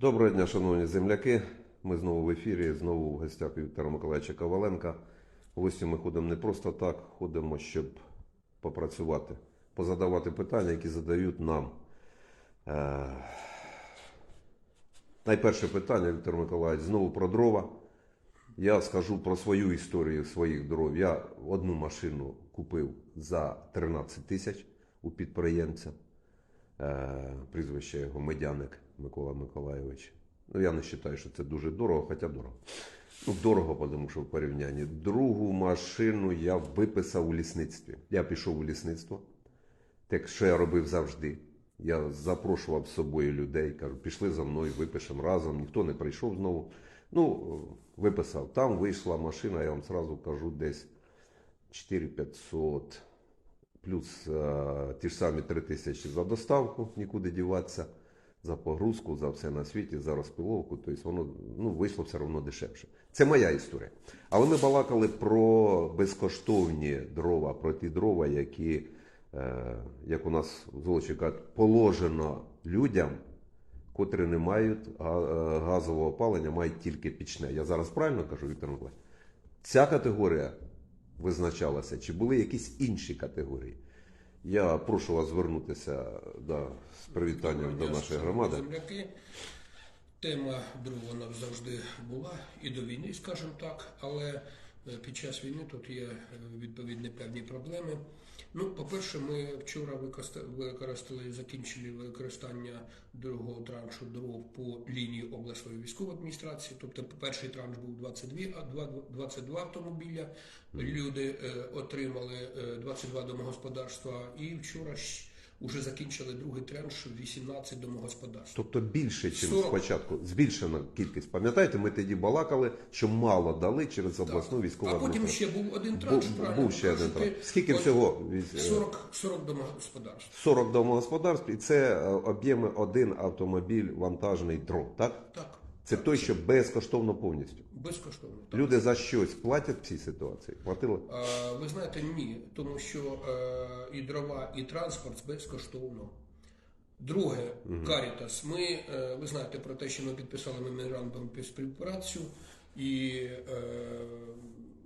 Доброго дня, шановні земляки. Ми знову в ефірі, знову в гостях Віктора Миколаївича Коваленка. Гості ми ходимо не просто так, ходимо, щоб попрацювати, позадавати питання, які задають нам. Е, Найперше питання, Віктор Миколаївич, знову про дрова. Я скажу про свою історію своїх дров. Я одну машину купив за 13 тисяч у підприємця. Е, прізвище його Медяник Микола Миколайович. Ну, я не вважаю, що це дуже дорого, хоча дорого. Ну, дорого, тому що в порівнянні. Другу машину я виписав у лісництві. Я пішов у лісництво. Так, що я робив завжди. Я запрошував з собою людей, кажу, пішли за мною, випишемо разом. Ніхто не прийшов знову. Ну, виписав. Там вийшла машина, я вам зразу кажу, десь 4500 плюс е, ті ж самі 3 тисячі за доставку, нікуди діватися, за погрузку, за все на світі, за розпиловку. Тобто воно ну, вийшло все одно дешевше. Це моя історія. Але ми балакали про безкоштовні дрова, про ті дрова, які, е, як у нас Золочі кажуть, положено людям. Котрі не мають е, газового опалення, мають тільки пічне. Я зараз правильно кажу, Віктор Миколаївич? Ця категорія визначалася, чи були якісь інші категорії? Я прошу вас звернутися да, з привітанням до нашої громади. Земляки. Тема друга завжди була і до війни, скажімо так, але під час війни тут є е, відповідні певні проблеми. Ну, по-перше, ми вчора використа- використали і закінчили використання другого траншу дров по лінії обласної військової адміністрації. Тобто перший транш був 22, а два- 22 автомобіля. Люди е, отримали е, 22 домогосподарства. І вчора уже закінчили другий транш 18 домогосподарств. Тобто більше, ніж 40. спочатку, збільшена кількість. Пам'ятаєте, ми тоді балакали, що мало дали через обласну Так. військову А потім ще був один транш, правильно був ще ви один кажете. транш. Скільки От всього? Від- е, 40, 40 домогосподарств. 40 домогосподарств, і це е, об'єми один автомобіль вантажний дров, так? Так, Це той, що безкоштовно повністю. безкоштовно. Так. Люди за щось платять в цій ситуації? Платили? А, ви знаєте, ні, тому що е, і дрова, і транспорт безкоштовно. Друге, Карітас. Ми, е, ви знаєте про те, що ми підписали меморандум співпрацю, і е,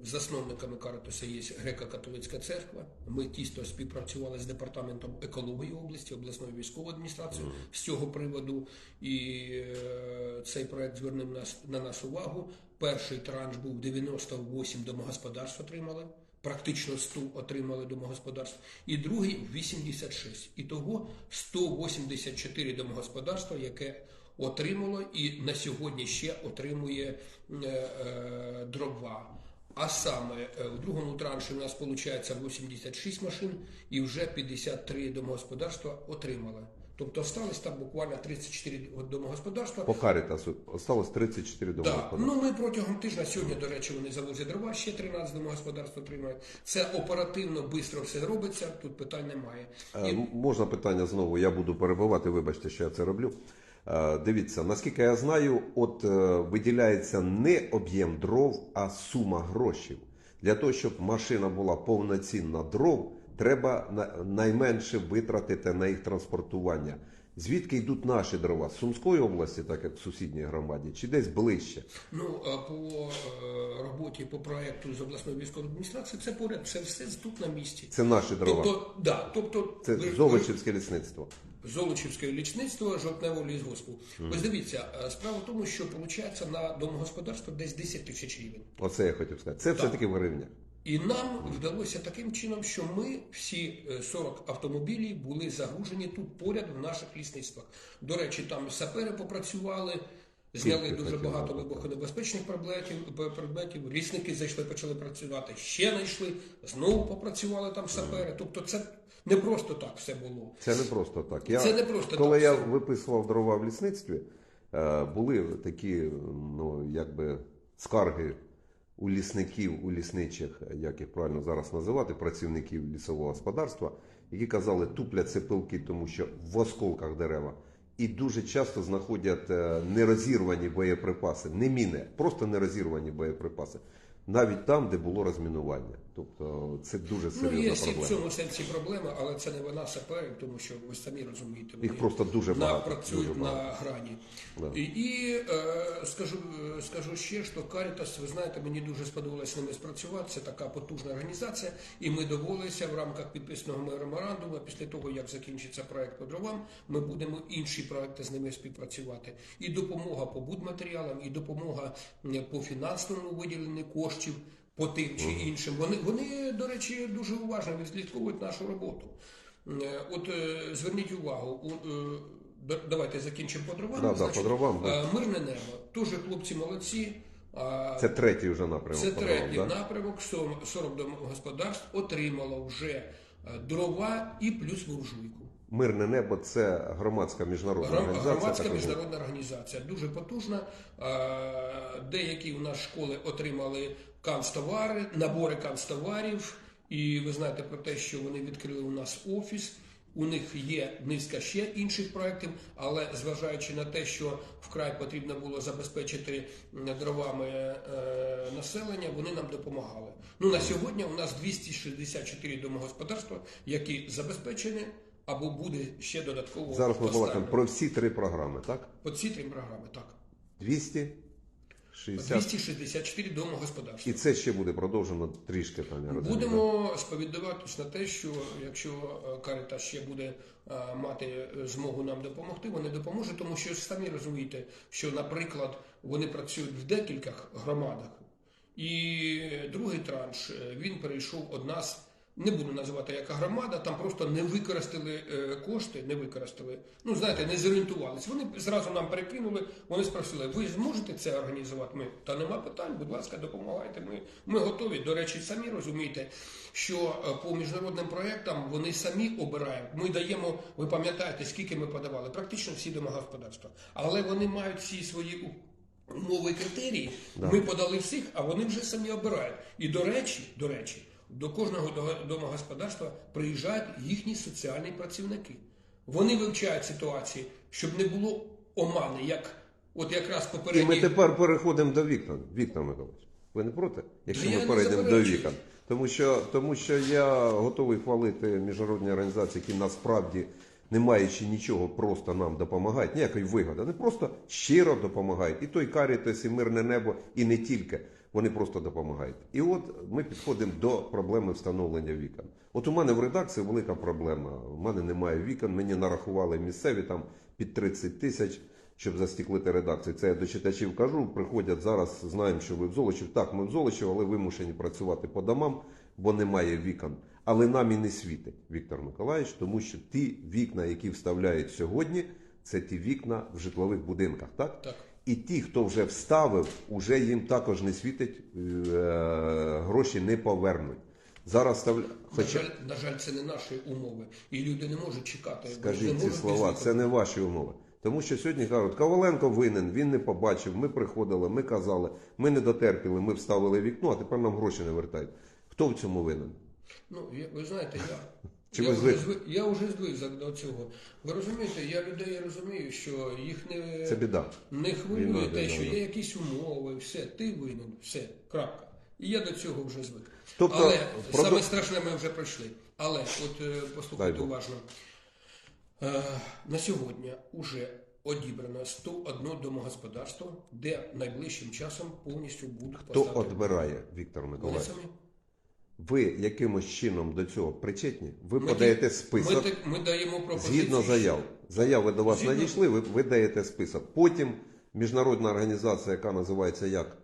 засновниками Карітаса є греко-католицька церква. Ми тісно співпрацювали з департаментом екології області, обласної військової адміністрації з цього приводу. І е, цей проект звернув нас на нас увагу. Перший транш був 98 домогосподарств отримали. Практично 100 отримали домогосподарств, і другий 86. І того 184 домогосподарства, яке отримало і на сьогодні ще отримує е, е, дрова. А саме е, в другому транші у нас виходить 86 машин і вже 53 домогосподарства отримали. Тобто осталось там буквально 34 домогосподарства. По Карітасу осталось 34 Так, домогосподарства. ну ми протягом тижня сьогодні, до речі, вони завозять дрова, ще 13 домогосподарств отримають. Це оперативно, швидко все робиться, тут питань немає. Е, Можна питання знову? Я буду перебивати, вибачте, що я це роблю. Е, Дивіться, наскільки я знаю, от е, виділяється не об'єм дров, а сума грошей. Для того, щоб машина була повноцінна дров, треба найменше витратити на їх транспортування. Звідки йдуть наші дрова? З Сумської області, так як в сусідній громаді, чи десь ближче? Ну по е, роботі по проекту з обласної військової адміністрації це поряд, це все тут на місці. Це наші дрова. Тобто, да, тобто Це ви- Золочівське лісництво. Золочівське лічництво жовтневого лісгоспу. Ось дивіться, е, справа в тому, що виходить на домогосподарство десь 10 тисяч гривень. Оце я хотів сказати. Це все-таки в гривнях. І нам вдалося таким чином, що ми всі е, 40 автомобілів були загружені тут поряд в наших лісництвах. До речі, там сапери попрацювали, зняли дуже багато вибухонебезпечних предметів, предметів. Лісники зайшли, почали працювати, ще знайшли, знову попрацювали там сапери. Тобто, це не просто так все було. Це не просто так. Я, Це не просто коли так, я виписував дрова в лісництві, е, були такі, ну якби скарги у лісників, у лісничих, як їх правильно зараз називати, працівників лісового господарства, які казали, тупляться пилки, тому що в осколках дерева. І дуже часто знаходять е, нерозірвані боєприпаси, не міни, просто нерозірвані боєприпаси. Навіть там, де було розмінування. Тобто це дуже Ну, серйозна є в цьому сенсі проблема, але це не вона саперів, тому що ви самі розумієте, вони Їх просто дуже багато, працюють дуже багато. на грані. Да. І, і е, скажу, е, скажу ще, що Caritas, ви знаєте, мені дуже сподобалось з ними спрацювати. Це така потужна організація, і ми домовилися в рамках підписаного меморандуму. Після того, як закінчиться проект по дровам, ми будемо інші проекти з ними співпрацювати. І допомога по будматеріалам, і допомога по фінансовому виділенню коштів по тим чи іншим. Вони, вони, до речі, дуже уважно відслідковують нашу роботу. Е, От е, зверніть увагу, е, давайте закінчимо по дровам. Да, да, по дровам, да. Мирне небо. Дуже хлопці молодці. Це третій вже напрямок. Це третій да? напрямок. Сом- 40 домогосподарств отримало вже дрова і плюс буржуйку. Мирне небо це громадська міжнародна Гром- організація. Громадська міжнародна організація дуже потужна. Деякі у нас школи отримали канцтовари, набори канцтоварів. І ви знаєте про те, що вони відкрили у нас офіс. У них є низка ще інших проєктів, але зважаючи на те, що вкрай потрібно було забезпечити дровами е, населення, вони нам допомагали. Ну на сьогодні у нас 264 домогосподарства, які забезпечені або буде ще додатково Зараз ми балакаємо про всі три програми, так? По ці три програми, так. 260. 264 домогосподарства. І це ще буде продовжено трішки, там, я розумію. Будемо сповідуватись на те, що якщо е, Каріта ще буде е, мати змогу нам допомогти, вони допоможуть, тому що самі розумієте, що, наприклад, вони працюють в декількох громадах, і другий транш е, він перейшов од нас. Не буду називати яка громада, там просто не використали е, кошти, не використали. Ну знаєте, не зорієнтувалися. Вони зразу нам перекинули. Вони спросили, ви зможете це організувати? Ми та нема питань, будь ласка, допомагайте. Ми, ми готові. До речі, самі розумієте, що е, по міжнародним проєктам вони самі обирають. Ми даємо, ви пам'ятаєте, скільки ми подавали? Практично всі домогосподарства. Але вони мають всі свої умови і критерії. Ми подали всіх, а вони вже самі обирають. І до речі, до речі, до кожного домогосподарства приїжджають їхні соціальні працівники. Вони вивчають ситуації, щоб не було омани, як от якраз І ми тепер переходимо до вікон. Віктор Миколаївич, ви не проти? Якщо я ми перейдемо до вікон. Тому що, тому що я готовий хвалити міжнародні організації, які насправді, не маючи нічого, просто нам допомагають, ніякої вигоди. Вони просто щиро допомагають. І той Карітес, і мирне небо, і не тільки. Вони просто допомагають. І от ми підходимо до проблеми встановлення вікон. От у мене в редакції велика проблема. У мене немає вікон, мені нарахували місцеві там під 30 тисяч щоб застіклити редакцію. Це я до читачів кажу. Приходять зараз, знаємо, що ви в Золочів. Так, ми в Золочів, але вимушені працювати по домам, бо немає вікон. Але нам і не світить, Віктор Миколаївич, тому що ті вікна, які вставляють сьогодні, це ті вікна в житлових будинках, так? Так. І ті, хто вже вставив, уже їм також не світить, е, гроші не повернуть. Зараз ставля... На жаль, на жаль, це не наші умови, і люди не можуть чекати. Скажіть ці слова, це не ваші умови. Тому що сьогодні кажуть, Коваленко винен, він не побачив, ми приходили, ми казали, ми не дотерпіли, ми вставили вікно, а тепер нам гроші не вертають. Хто в цьому винен? Ну, ви знаєте, я, я, ви вже звик? я вже звик за- до цього. Ви розумієте, я людей розумію, що їх не, Це біда. не хвилює Війна, те, що є якісь умови, все, ти винен, все, крапка. І я до цього вже звик. Тобто, Але продо- саме страшне ми вже пройшли. Але от е, Дай послухайте Бог. уважно. Е, на сьогодні вже одібрано 101 домогосподарство, де найближчим часом повністю будуть Хто поставлені. відбирає, Віктор Вони Миколаївич? самі. Ви якимось чином до цього причетні? Ви Ми подаєте список Ми, ми даємо згідно заяв. Заяви до вас Згідно- надійшли, ви, ви даєте список. Потім міжнародна організація, яка називається як?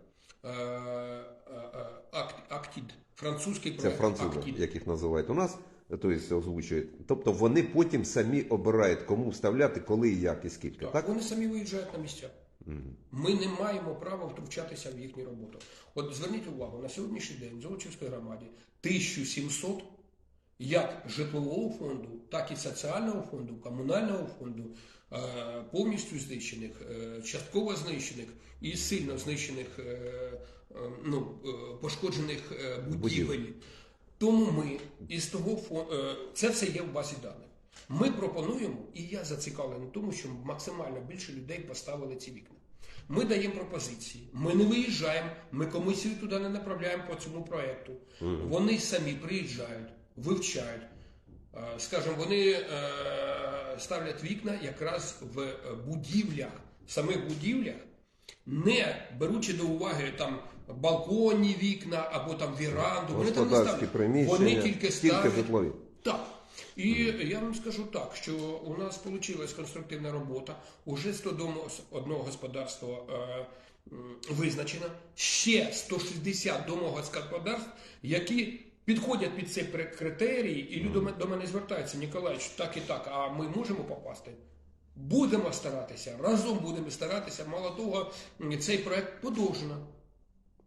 Е, е, е, Акт, Актід. Французький Це проект французи, Актід. яких називають у нас, тобто озвучують. Тобто вони потім самі обирають, кому вставляти, коли і як, і скільки. Так, Так? Вони самі виїжджають на місця. Ми не маємо права втручатися в їхню роботу. От зверніть увагу, на сьогоднішній день в Золочівській громаді 1700 як житлового фонду, так і соціального фонду, комунального фонду е, повністю знищених, е, частково знищених і сильно знищених, е, ну, пошкоджених будівель. Тому ми із того фонду, це все є в базі даних. Ми пропонуємо, і я зацікавлений в тому, щоб максимально більше людей поставили ці вікна. Ми даємо пропозиції. Ми не виїжджаємо, ми комісію туди не направляємо по цьому проекту. Вони самі приїжджають, вивчають. Е, Скажімо, вони е, ставлять вікна якраз в будівлях, в самих будівлях, не беручи до уваги там балконні вікна або там віранду. Вони там не ставлять. Вони тільки ставлять житлові. так. І я вам скажу так, що у нас вийшла конструктивна робота. Уже 100 дому одного господарства е, визначено. Ще 160 домогосподарств, які підходять під цей при- критерій, і люди до мене звертаються, Ніколаївич, так і так, а ми можемо попасти? Будемо старатися, разом будемо старатися. Мало того, цей проект подовжено.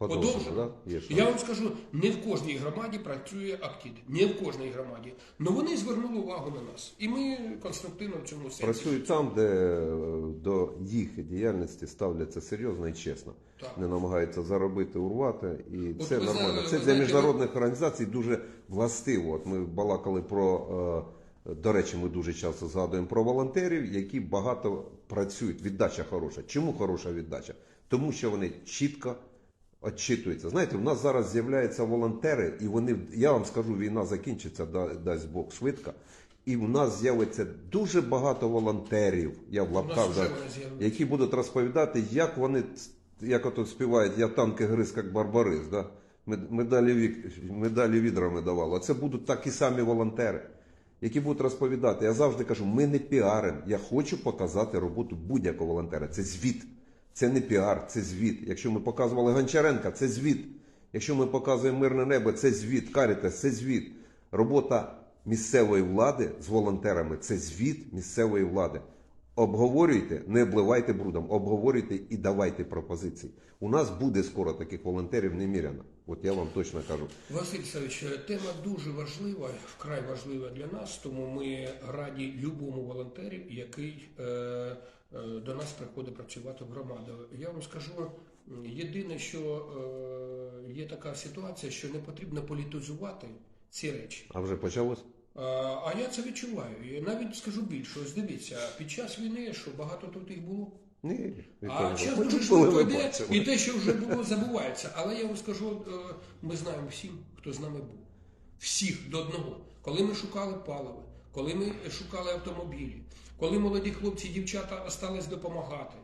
Подовжено. да? Є що? Я вам скажу, не в кожній громаді працює актід. Не в кожній громаді. Але вони звернули увагу на нас. І ми конструктивно в цьому сенсі. Працюють там, де е, до їх діяльності ставляться серйозно і чесно. Так. Не намагаються заробити, урвати, і От це ви нормально. знаєте, Це для міжнародних організацій дуже властиво. От ми балакали про. е, До речі, ми дуже часто згадуємо про волонтерів, які багато працюють. Віддача хороша. Чому хороша віддача? Тому що вони чітко Отчитується. Знаєте, в нас зараз з'являються волонтери, і вони, я вам скажу, війна закінчиться, дасть Бог швидко. І в нас з'явиться дуже багато волонтерів, я в лапках, да, які будуть розповідати, як вони, як ото співають, я танки гриз, як барбарис, да? Медалі, вік, медалі відрами давало. Це будуть такі самі волонтери, які будуть розповідати. Я завжди кажу, ми не піаримо. Я хочу показати роботу будь-якого волонтера. Це звіт. Це не піар, це звіт. Якщо ми показували Гончаренка, це звіт. Якщо ми показуємо мирне небо, це звіт. Карітас, це звіт. Робота місцевої влади з волонтерами це звіт місцевої влади. Обговорюйте, не обливайте брудом, обговорюйте і давайте пропозиції. У нас буде скоро таких волонтерів неміряно. От я вам точно кажу. Василь Савич, тема дуже важлива, вкрай важлива для нас, тому ми раді любому волонтері, який е, е, до нас приходить працювати в громаду. Я вам скажу, єдине, що е, є така ситуація, що не потрібно політизувати ці речі. А вже почалось? А, я це відчуваю. І навіть скажу більше. Ось дивіться, під час війни, що багато тут їх було. Ні. А час дуже швидко йде, і те, що вже було, забувається. Але я вам скажу, е, ми знаємо всім, хто з нами був. Всіх до одного. Коли ми шукали паливо, коли ми шукали автомобілі, коли молоді хлопці і дівчата остались допомагати.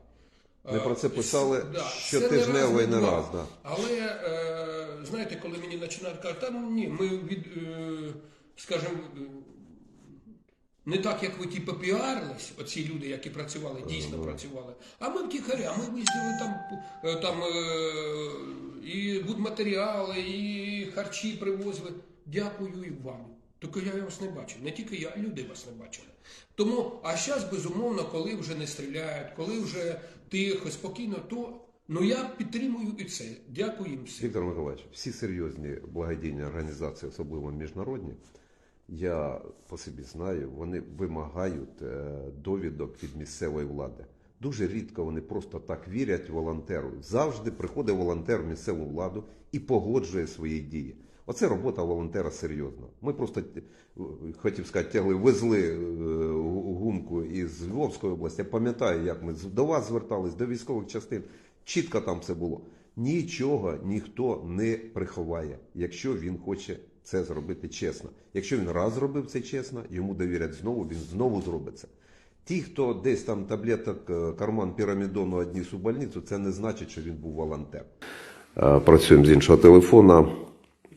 Ми про це Е, писали да, щотижнево і не раз, да. Але е, знаєте, коли мені починають казати, та ні, ми від, скажімо, е, не так, як ви ті попіарились, оці люди, які працювали, дійсно працювали. А ми втіхаря, ми виїздили там, е, там е, і будматеріали, і харчі привозили. Дякую і вам. Тільки я вас не бачив. Не тільки я, люди вас не бачили. Тому, а зараз, безумовно, коли вже не стріляють, коли вже тихо, спокійно, то ну я підтримую і це. Дякую їм всім. Віктор Миколаївич, всі серйозні благодійні організації, особливо міжнародні, я по собі знаю, вони вимагають е, довідок від місцевої влади. Дуже рідко вони просто так вірять волонтеру. Завжди приходить волонтер в місцеву владу і погоджує свої дії. Оце робота волонтера серйозна. Ми просто е, хотів сказати, тягли, везли е, гумку із Львовської області. Я пам'ятаю, як ми до вас звертались, до військових частин. Чітко там все було. Нічого ніхто не приховає, якщо він хоче це зробити чесно. Якщо він раз зробив це чесно, йому довірять знову, він знову зробить це. Ті, хто десь там таблеток е, карман пірамідону одніс у больницю, це не значить, що він був волонтер. Працюємо з іншого телефона.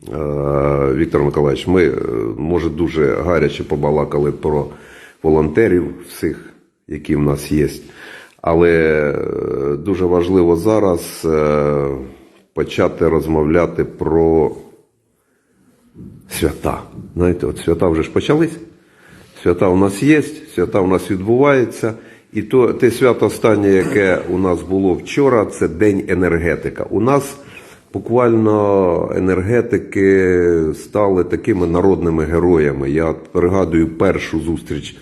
Е, Віктор Миколаївич, ми, е, може, дуже гаряче побалакали про волонтерів всіх, які в нас є. Але е, дуже важливо зараз е, почати розмовляти про свята. Знаєте, от свята вже ж почались. Свята у нас є, свята у нас відбуваються. І то те свято останнє, яке у нас було вчора, це День енергетика. У нас буквально енергетики стали такими народними героями. Я пригадую першу зустріч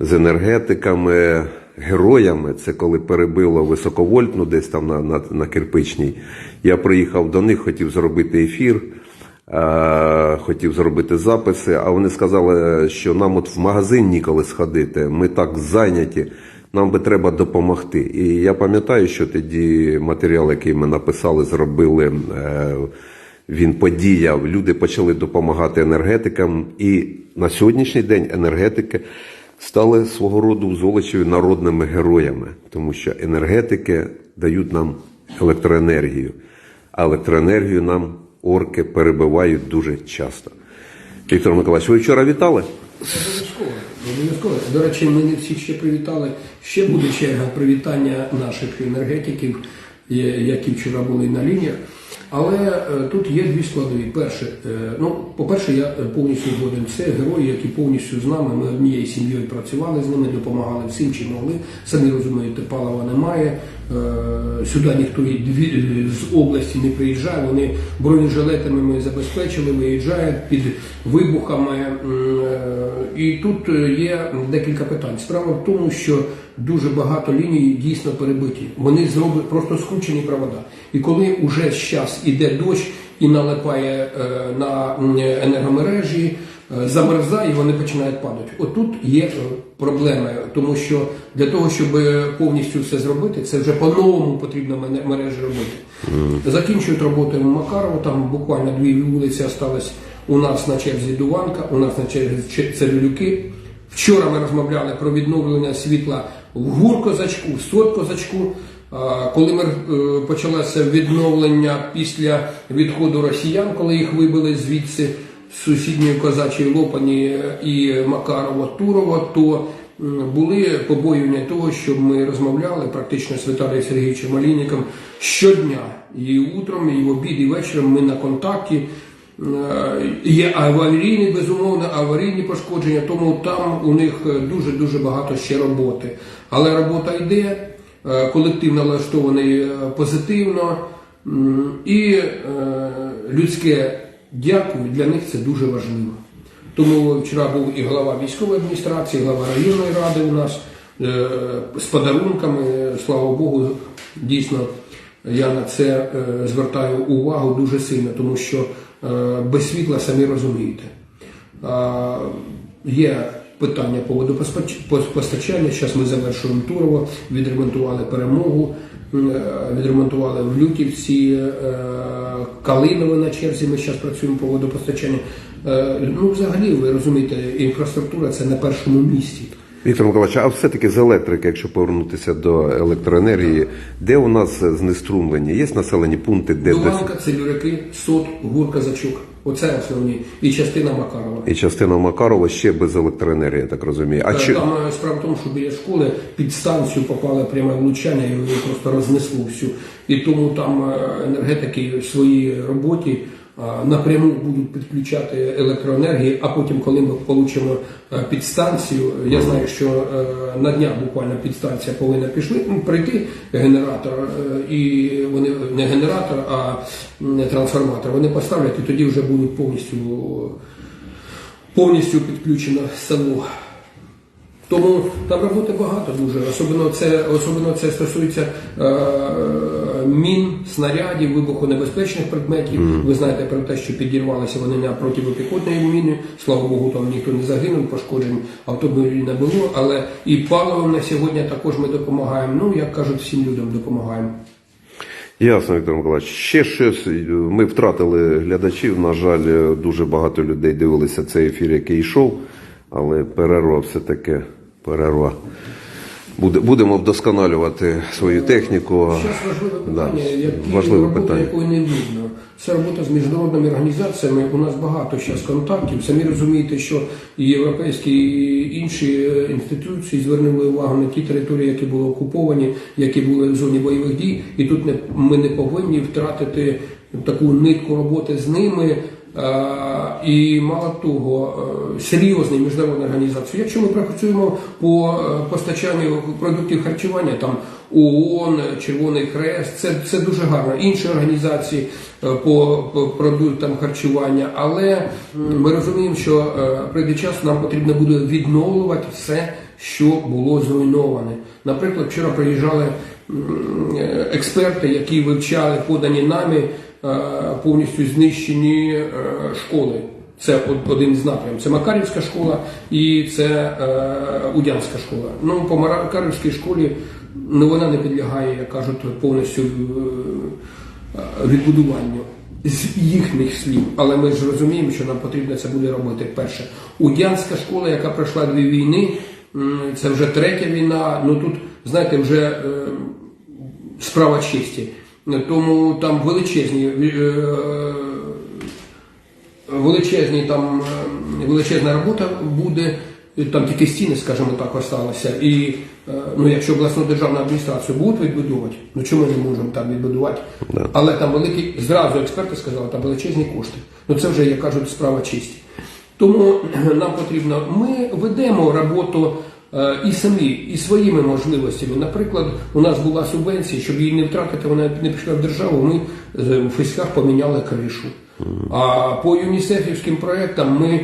з енергетиками, героями. Це коли перебило високовольтну десь там на, на, на кирпичній. Я приїхав до них, хотів зробити ефір. Е, хотів зробити записи, а вони сказали, що нам от в магазин ніколи сходити. Ми так зайняті. нам би треба допомогти. І я пам'ятаю, що тоді матеріал, який ми написали, зробили. Е, він подіяв, люди почали допомагати енергетикам, і на сьогоднішній день енергетики стали свого роду в Золочеві народними героями, тому що енергетики дають нам електроенергію, а електроенергію нам орки перебивають дуже часто. Віктор Миколаївич, ви вчора вітали? Обов'язково. Обов'язково. До речі, ми не всіх ще привітали. Ще буде черга привітання наших енергетиків, які вчора були на лініях. Але е, тут є дві складові. Перше, е, ну, по-перше, я повністю згоден. Це герої, які повністю з нами. Ми однією сім'єю працювали з ними, допомагали всім, чим могли. Самі розумієте, палива немає. Е, Сюди ніхто з області не приїжджає. Вони бронежилетами ми забезпечили, виїжджають під вибухами. Е, І тут є декілька питань. Справа в тому, що дуже багато ліній дійсно перебиті. Вони зроблять просто скручені провода. І коли вже час іде дощ і налипає е, на енергомережі, замерзає, і вони починають падати. Отут є е, проблеми, тому що для того, щоб повністю все зробити, це вже по-новому потрібно мережі робити. Закінчують роботи в Макарово, там буквально дві вулиці осталось у нас на черзі Дуванка, у нас на черзі Че- Цирюлюки. Вчора ми розмовляли про відновлення світла в Гуркозачку, в Соткозачку. Коли ми е, почалося відновлення після відходу росіян, коли їх вибили звідси сусідньої козачої Лопані і Макарова Турова, то були побоювання того, щоб ми розмовляли практично з Віталієм Сергійовичем Малінником щодня. І утром, і в обід, і вечором ми на контакті. Е, Є аварійні, безумовно, аварійні пошкодження, тому там у них дуже дуже багато ще роботи. Але робота йде, е, колектив налаштований е, позитивно, і людське дякую для них це дуже важливо. Тому вчора був і голова військової адміністрації, і голова районної ради у нас е, з подарунками. Слава Богу, дійсно я на це е, звертаю увагу дуже сильно, тому що е, без світла самі розумієте. Є питання по водопостачанню. Зараз ми завершуємо Турово, відремонтували перемогу, е, відремонтували в Лютівці, е, Калинове на черзі. Ми зараз працюємо по водопостачанню. Е, Ну, взагалі, ви розумієте, інфраструктура це на першому місці. Віктор Миколаївич, а все-таки з електрики, якщо повернутися до електроенергії, де у нас знеструмлення? Є населені пункти, де без... Дуванка, Целюряки, Сот, Гурка, Зачук. Оце основні. І частина Макарова. і частина Макарова ще без електроенергії, я так розумію. А чи Там е, справа в тому, що біля школи під станцію попало пряме влучання і її просто рознесло всю. І тому там е, енергетики в своїй роботі е, напряму будуть підключати електроенергію, а потім, коли ми е, підстанцію, я знаю, що на днях буквально підстанція повинна пішли прийти генератор, і вони не генератор, а трансформатор. Вони поставлять і тоді вже будуть повністю повністю підключено село. Тому там роботи багато дуже. Особливо це, особливо це стосується е, мін, снарядів, вибухонебезпечних предметів. Ви знаєте про те, що підірвалися вони на протипіхотної міни. Слава Богу, там ніхто не загинув, пошкоджень автомобілів не було. Але і паливом на сьогодні також ми допомагаємо. Ну, як кажуть, всім людям допомагаємо. Ясно, Віктор Миколаївич. Ще щось. Ми втратили глядачів. На жаль, дуже багато людей дивилися цей ефір, який йшов, але перерва все-таки перерва. Будемо вдосконалювати свою техніку. Да, важливе питання. якої не видно. Це робота з міжнародними організаціями. У нас багато зараз контактів. Самі розумієте, що і європейські і інші е, інституції звернули увагу на ті території, які були окуповані, які були в зоні бойових дій. І тут не, ми не повинні втратити таку нитку роботи з ними. Е, І мало того, е, серйозні міжнародні організації. Якщо ми працюємо по е, постачанню продуктів харчування, там ООН, Червоний Хрест, це, це дуже гарно. Інші організації по, продуктам харчування, але ми розуміємо, що прийде час нам потрібно буде відновлювати все, що було зруйноване. Наприклад, вчора приїжджали експерти, які вивчали подані нами повністю знищені е, школи. Це один з напрямів. Це Макарівська школа і це е, Удянська школа. Ну, по Макарівській школі ну, вона не підлягає, як кажуть, повністю е, відбудуванню з їхніх слів. Але ми ж розуміємо, що нам потрібно це буде робити. Перше, Удянська школа, яка пройшла дві війни, це вже третя війна. Ну тут, знаєте, вже е, справа честі. Тому там величезні. е, величезні там е, величезна робота буде. Там тільки стіни, скажімо так, осталося. І е, ну, якщо обласну державну адміністрацію будуть відбудовувати, ну чому ми не можемо там відбудувати? Але там великі, зразу експерти сказали, там величезні кошти. Ну це вже, як кажуть, справа чисті. Тому е, нам потрібно, ми ведемо роботу е, і самі, і своїми можливостями. Наприклад, у нас була субвенція, щоб її не втратити, вона не пішла в державу. Ми е, в Феськах поміняли кришу. А по юнісефівським проектам ми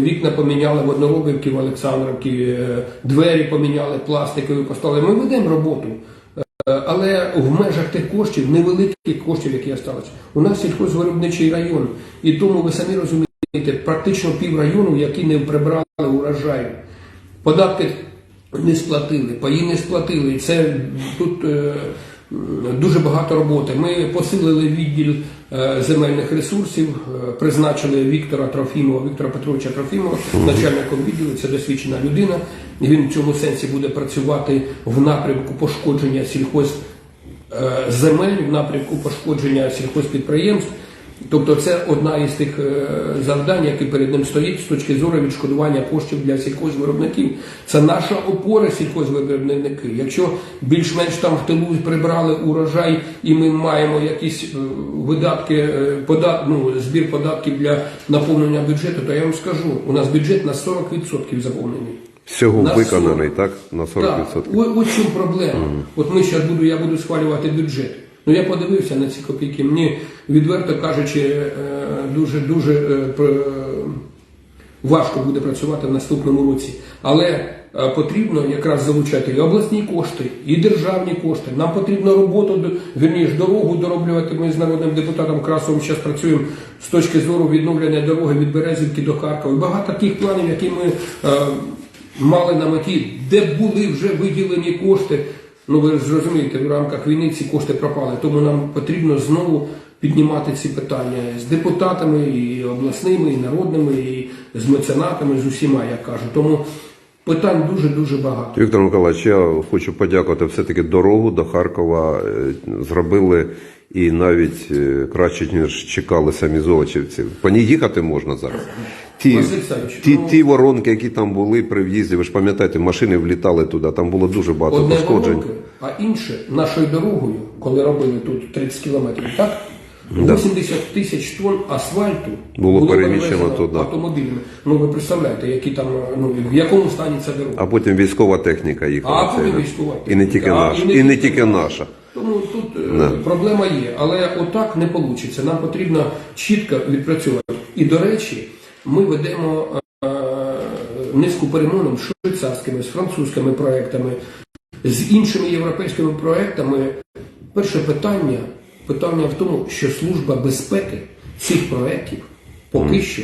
вікна поміняли в Одноробівці, в Олександрівці, е, двері поміняли, пластикові поставили. Ми ведемо роботу. Е, Але в межах тих коштів, невеликих коштів, які залишилися, у нас сільхозвиробничий район. І тому ви самі розумієте, практично пів району, які не прибрали урожай. Податки не сплатили, паї не сплатили. І це тут е, дуже багато роботи. Ми посилили відділ е, земельних ресурсів, е, призначили Віктора Трофімова, Віктора Петровича Трофімова, начальником відділу. Це досвідчена людина. І Він в цьому сенсі буде працювати в напрямку пошкодження сільхоз е, земель, в напрямку пошкодження сільхозпідприємств. Тобто це одна із тих е, завдань, які перед ним стоїть з точки зору відшкодування коштів для сільхозвиробників. Це наша опора сільхозвиробники. Якщо більш-менш там в тилу прибрали урожай, і ми маємо якісь е, видатки, е, подат, ну, збір податків для наповнення бюджету, то я вам скажу, у нас бюджет на 40% заповнений. Всього На виконаний, так? На 40%. Так, ось чому проблема. От ми зараз буду, я буду схвалювати бюджет. Ну я подивився на ці копійки. Мені відверто кажучи, е, дуже дуже е, важко буде працювати в наступному році. Але е, потрібно якраз залучати і обласні кошти, і державні кошти. Нам потрібно роботу, вірніше, дорогу дороблювати. Ми з народним депутатом Красовим зараз працюємо з точки зору відновлення дороги від Березівки до Харкова. Багато тих планів, які ми мали на меті, де були вже виділені кошти. Ну ви ж розумієте, в рамках війни ці кошти пропали. Тому нам потрібно знову піднімати ці питання з депутатами, і обласними, і народними, і з меценатами, з усіма, як кажуть. Тому питань дуже дуже багато. Віктор Миколаївич, я хочу подякувати. Все-таки дорогу до Харкова е, зробили і навіть е, краще, ніж чекали самі золочівці. По ній їхати можна зараз. Ті, ті, ну- ті воронки, які там були при в'їзді, ви ж пам'ятаєте, машини влітали туди, там було дуже багато пошкоджень. А інше нашою дорогою, коли робили тут 30 кілометрів, так? 80 тисяч тонн асфальту Було переміщено перевезено туди. автомобілями. Ну ви представляєте, які там ну в якому стані ця дорога? А потім військова техніка їхала. А потім військова І не тільки. Наша. І не тільки наша. Тому тут е, проблема є, але отак не вийде. Нам потрібно чітко відпрацьовувати. І до речі, ми ведемо е, низку перемовин з швейцарськими, з французькими проектами, з іншими європейськими проектами. Перше питання питання в тому, що служба безпеки цих проєктів поки що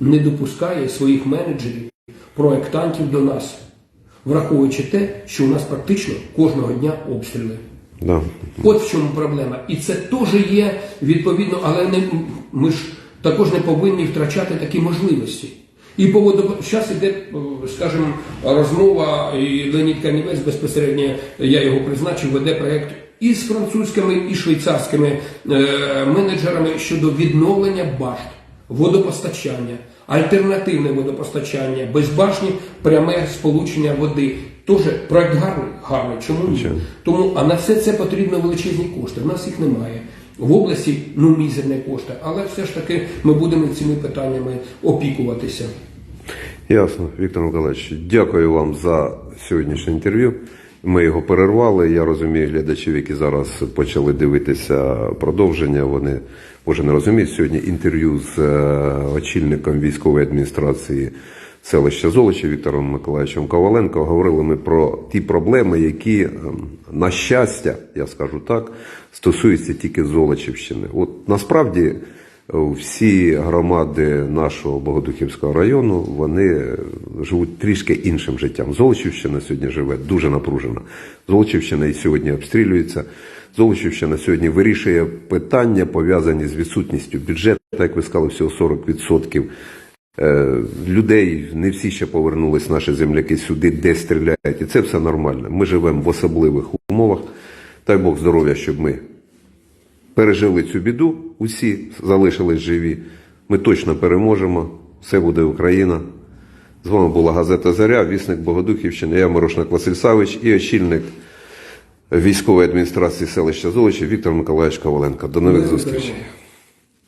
не допускає своїх менеджерів, проєктантів до нас, враховуючи те, що у нас практично кожного дня обстріли. Да. От в чому проблема. І це теж є відповідно, але не, ми ж також не повинні втрачати такі можливості. І по зараз іде, о, скажімо, розмова, і Леонід Канівець безпосередньо, я його призначив, веде проєкт і з французькими, і швейцарськими е, менеджерами щодо відновлення башт, водопостачання, альтернативне водопостачання, без башні пряме сполучення води. Тоже проект гарний, гарний. Чому ні? Тому а на все це потрібно величезні кошти. У нас їх немає. В області ну мізерні кошти, але все ж таки ми будемо цими питаннями опікуватися. Ясно, Віктор Миколаївич, дякую вам за сьогоднішнє інтерв'ю. Ми його перервали. Я розумію глядачів, які зараз почали дивитися продовження. Вони може не розуміють сьогодні інтерв'ю з е, очільником військової адміністрації селища Золочі Віктором Миколаївичем Коваленко. Говорили ми про ті проблеми, які, ем, на щастя, я скажу так, стосуються тільки Золочівщини. От насправді Всі громади нашого Богодухівського району вони живуть трішки іншим життям. Золочівщина сьогодні живе дуже напружена. Золочівщина і сьогодні обстрілюється. Золочівщина сьогодні вирішує питання, пов'язані з відсутністю бюджету, як ви сказали, всього 40%. Е, Людей не всі ще повернулись наші земляки сюди, де стріляють, і це все нормально. Ми живемо в особливих умовах. Дай Бог здоров'я, щоб ми пережили цю біду, усі залишились живі. Ми точно переможемо. Все буде Україна. З вами була газета Заря, вісник Богодухівщини. Я Морошник Василь Савич і очільник військової адміністрації селища Золочі Віктор Миколаївич Коваленко. До нових зустрічей.